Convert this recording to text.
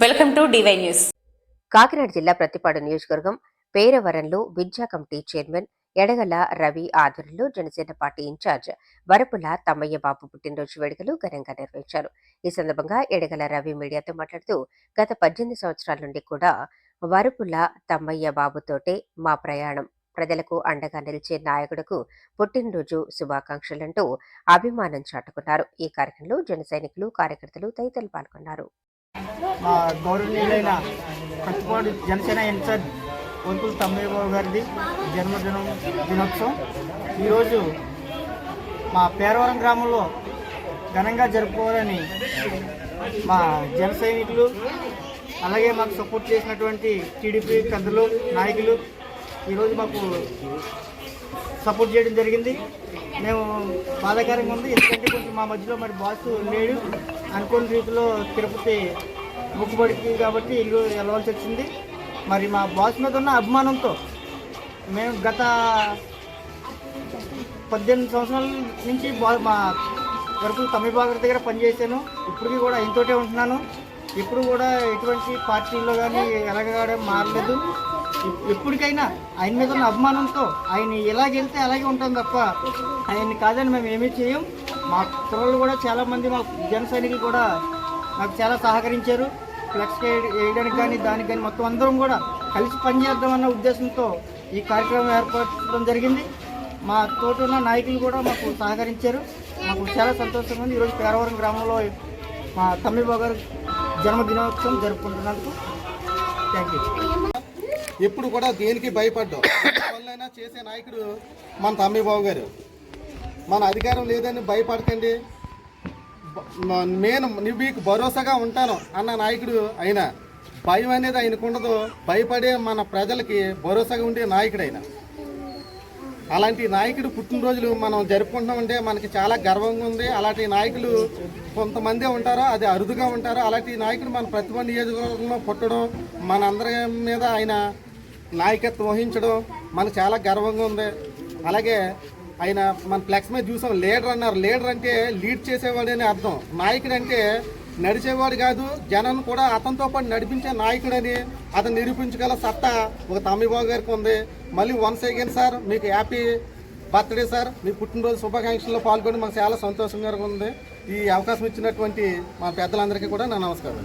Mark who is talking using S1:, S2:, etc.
S1: Welcome to DY news.
S2: Kakinada జిల్లా ప్రతిపాడు నియోజకవర్గం పేరవరంలో విద్యా కమిటీ చైర్మన్ ఎడగల రవి ఆధ్వర్యంలో జనసేన పార్టీ ఇన్ఛార్జ్ వరపుల తమ్మయ్య బాబు పుట్టినరోజు వేడుకలు ఘనంగా నిర్వహించారు. ఈ సందర్భంగా ఎడగల రవి మీడియాతో మాట్లాడుతూ గత పద్దెనిమిది సంవత్సరాల నుండి కూడా వరపుల తమ్మయ్య బాబుతోటే మా ప్రయాణం. ప్రజలకు అండగా నిలిచే నాయకుడుకు పుట్టినరోజు శుభాకాంక్షలంటూ అభిమానం చాటుకున్నారు. ఈ కార్యక్రమంలో జన సైనికులు కార్యకర్తలు తదితరులు పాల్గొన్నారు.
S3: మా గౌరవనీయులైన కట్టుబాటు జనసేన ఇన్ఛార్జ్ వరుకుల తమ్మయ్య బాబు గారిది జన్మదినం దినోత్సవం. ఈరోజు మా పేరవరం గ్రామంలో ఘనంగా జరుపుకోవాలని మా జన సైనికులు అలాగే మాకు సపోర్ట్ చేసినటువంటి టీడీపీ పెద్దలు నాయకులు ఈరోజు మాకు సపోర్ట్ చేయడం జరిగింది. మేము బాధాకరంగా ఉంది. ఎందుకంటే కొంచెం మా మధ్యలో మరి బాస్ లేడు. అనుకోని రీతిలో తిరుపతి మొక్కుబడికి కాబట్టి ఇల్లు వెళ్ళవలసి వచ్చింది. మరి మా బాస్ మీద ఉన్న అభిమానంతో మేము గత పద్దెనిమిది సంవత్సరాల నుంచి బా మా వరకు తమిళ బాగర్ దగ్గర పనిచేశాను. ఇప్పటికీ కూడా ఆయనతోటే ఉంటున్నాను. ఇప్పుడు కూడా ఎటువంటి పార్టీల్లో కానీ ఎలాగ మారలేదు. ఎప్పటికైనా ఆయన మీద ఉన్న అభిమానంతో ఆయన ఎలాగెళ్తే అలాగే ఉంటాం తప్ప ఆయన్ని కాదని మేము ఏమీ చేయం. మా పిల్లలు కూడా చాలామంది మా జన సైనికులు కూడా నాకు చాలా సహకరించారు. ఫ్లెక్స్ వేయడానికి కానీ దానికి కానీ మొత్తం అందరం కూడా కలిసి పనిచేద్దామన్న ఉద్దేశంతో ఈ కార్యక్రమం ఏర్పరచడం జరిగింది. మా తోటి ఉన్న నాయకులు కూడా మాకు సహకరించారు. మాకు చాలా సంతోషంగా ఉంది. ఈరోజు పేరవరం గ్రామంలో మా తమ్మిబాబు గారు జన్మదినోత్సవం జరుపుకుంటున్నందుకు థ్యాంక్ యూ.
S4: ఎప్పుడు కూడా దేనికి భయపడ్డాం? వల్లైనా చేసే నాయకుడు మన తమ్మిబాబు గారు. మన అధికారం లేదని భయపడకండి. నేను మీకు భరోసాగా ఉంటాను అన్న నాయకుడు ఆయన భయం అనేది ఆయనకు ఉండదు. భయపడే మన ప్రజలకి భరోసాగా ఉండే నాయకుడు ఆయన అలాంటి నాయకుడు పుట్టినరోజులు మనం జరుపుకుంటామంటే మనకి చాలా గర్వంగా ఉంది. అలాంటి నాయకులు కొంతమంది ఉంటారో అది అరుదుగా ఉంటారో. అలాంటి నాయకుడు మన ప్రతిభ నియోజకవర్గంలో పుట్టడం మన అందరి మీద ఆయన నాయకత్వం వహించడం మనకు చాలా గర్వంగా ఉంది. అలాగే ఆయన మన ఫ్లెక్స్ మీద చూసాం లీడర్ అన్నారు. లీడర్ అంటే లీడ్ చేసేవాడని అర్థం. నాయకుడు అంటే నడిచేవాడు కాదు జనం కూడా అతనితో పాటు నడిపించే నాయకుడని అతను నిరూపించగల సత్తా ఒక తమ్మిబాబు గారికి ఉంది. మళ్ళీ వన్స్ అగైన్ సార్ మీకు హ్యాపీ బర్త్డే సార్ మీ పుట్టినరోజు శుభాకాంక్షల్లో పాల్గొని మాకు చాలా సంతోషంగా ఉంది. ఈ అవకాశం ఇచ్చినటువంటి మా పెద్దలందరికీ కూడా నా నమస్కారం.